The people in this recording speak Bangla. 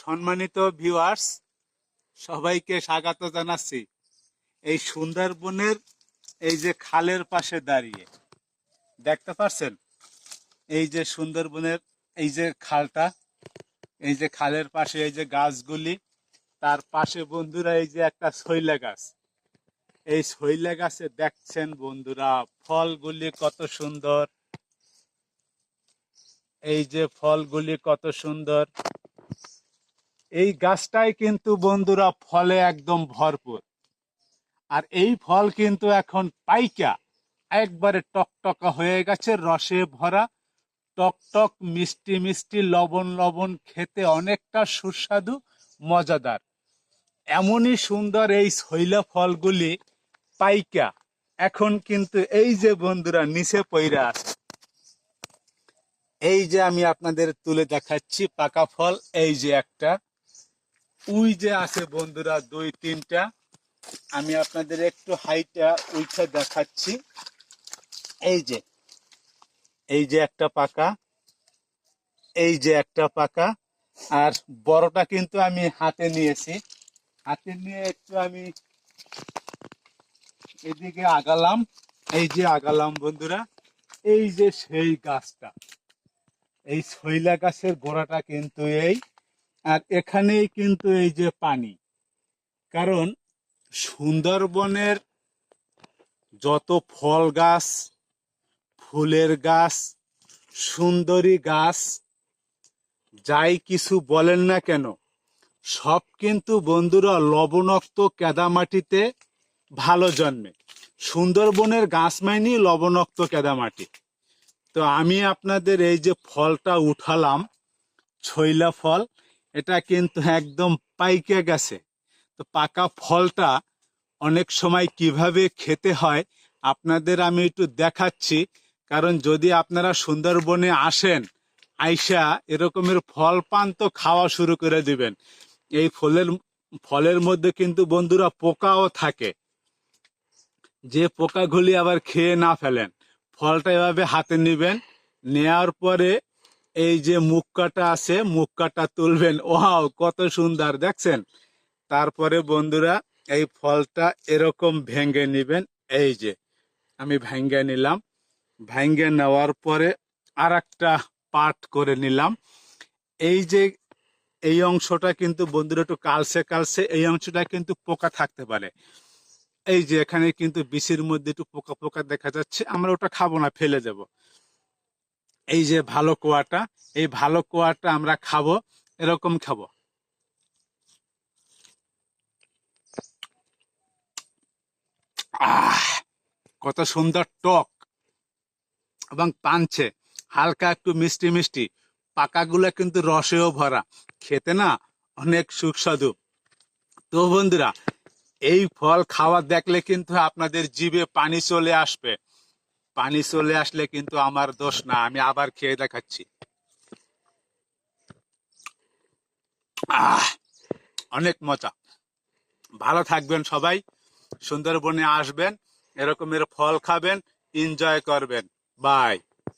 সম্মানিত ভিউয়ার্স সবাইকে স্বাগত জানাচ্ছি এই সুন্দরবনের এই যে খালের পাশে দাঁড়িয়ে। দেখতে পাচ্ছেন? এই যে সুন্দরবনের এই যে খালটা, এই যে খালের পাশে এই যে গাছগুলি, তার পাশে বন্ধুরা এই যে একটা শৈলা গাছ। এই শৈলা গাছে দেখছেন বন্ধুরা, ফলগুলি কত সুন্দর। এই যে ফলগুলি কত সুন্দর। এই গাছটাই কিন্তু বন্ধুরা ফলে একদম ভরপুর। আর এই ফল কিন্তু এখন পাইকা, একবারে টকটকা হয়ে গেছে, রসে ভরা, টকটক, মিষ্টি মিষ্টি, লবণ লবণ, খেতে অনেকটা সুস্বাদু, মজাদার। এমনই সুন্দর এই শৈলা ফলগুলি পাইকা। এখন কিন্তু এই যে বন্ধুরা, নিচে পইরা আছে। এই যে আমি আপনাদের তুলে দেখাচ্ছি পাকা ফল, এই যে একটা। উই যে আছে বন্ধুরা, দুই, তিনটা। আমি আপনাদের একটু হাইটা উইটা দেখাচ্ছি। এই যে এই যে একটা পাকা, এই যে একটা পাকা। আর বড়টা কিন্তু আমি হাতে নিয়েছি। হাতে নিয়ে একটু আমি এদিকে আগালাম। এই যে আগালাম বন্ধুরা, এই যে সেই গাছটা। এই শৈলা গাছের গোড়াটা কিন্তু এই আর এখানেই কিন্তু এই যে পানি। কারণ সুন্দরবনের যত ফল গাছ, ফুলের গাছ, সুন্দরী গাছ, যাই কিছু বলেন না কেন, সব কিন্তু বন্ধুরা লবণাক্ত কেদামাটিতে ভালো জন্মে। সুন্দরবনের গাছ মাইনি লবণাক্ত কেদামাটি তো আমি আপনাদের এই যে ফলটা উঠালাম ছইলা ফল এটা কিন্তু একদম পাইকে গেছে। তো পাকা ফলটা অনেক সময় কীভাবে খেতে হয় আপনাদের আমি একটু দেখাচ্ছি। কারণ যদি আপনারা সুন্দরবনে আসেন, আইসা এরকমের ফল পান তো খাওয়া শুরু করে দিবেন। এই ফলের ফলের মধ্যে কিন্তু বন্ধুরা পোকাও থাকে। যে পোকাগুলি আবার খেয়ে না ফেলেন, ফলটা এভাবে হাতে নেবেন, নেওয়ার পরে এই যে মুখ কাটা আছে মুখ কাটা তুলবেন। ওয়াও, কত সুন্দর, দেখছেন? তারপরে বন্ধুরা, এই ফলটা এরকম ভেঙে নেবেন। এই যে, আমি ভেঙে নিলাম। ভেঙে নেওয়ার পরে আর একটা পাট করে নিলাম। এই যে, এই অংশটা কিন্তু, বন্ধুরা, একটু কালসে কালসে, এই অংশটা কিন্তু পোকা থাকতে পারে। এই যে, এখানে কিন্তু, বিচির মধ্যে একটু পোকা পোকা দেখা যাচ্ছে। আমরা ওটা খাব না, ফেলে দেব। এই যে ভালো কোয়াটা, এই ভালো কোয়াটা আমরা খাব, এরকম খাব। আহ, কত সুন্দর টক এবং পানছে। হালকা একটু মিষ্টি মিষ্টি। পাকাগুলো কিন্তু রসেও ভরা। খেতে না অনেক সুস্বাদু। তো বন্ধুরা, এই ফল খাওয়া দেখলে কিন্তু আপনাদের জিভে পানি চলে আসবে। পানি চলে আসলে কিন্তু আমার দোষ না, আমি আবার খেয়ে দেখাচ্ছি। অনেক মজা। ভালো থাকবেন সবাই, সুন্দরবনে আসবেন, এরকমের ফল খাবেন এনজয় করবেন। বাই